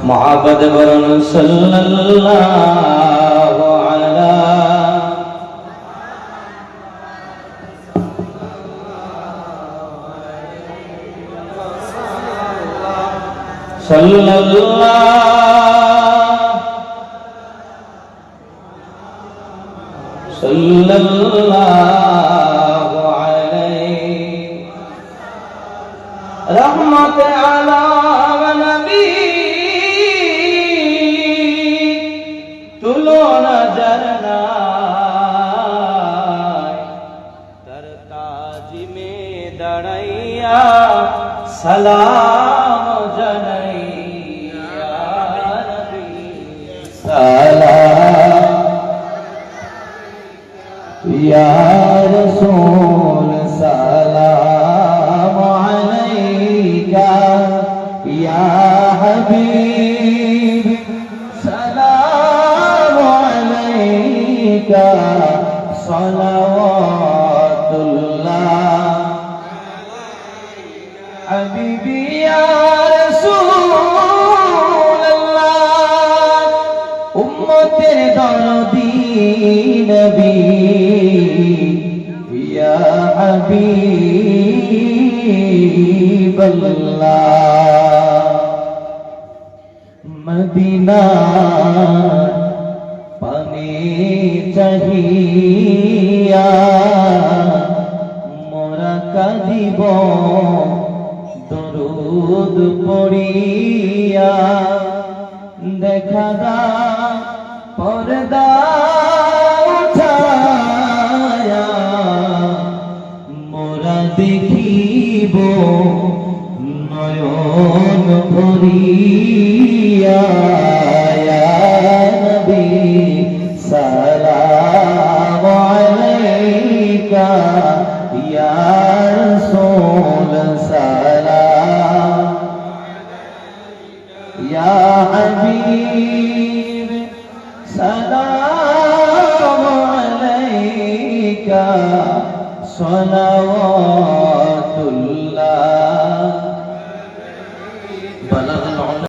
মহাবদ বরণ সাল্লাল্লাহু সাল্লাল্লাহু তুলনা যার তার তাজিমে দাঁড়াইয়া সালাম জানাইয়া সালাম। ইয়া রাসূল সালাম আলাইকা ইয়া হাবিব। صلوات الله حبيبي يا رسول الله أمتي دردي نبي يا حبيب الله مدينه পানে চাহিয়া মোরা কাঁদিব দরুদ পড়িয়া। দেখা দা পর্দা উঠায়া মোরা দেখিব নয়ন ভরিয়া। حبيب سلام عليك صلوات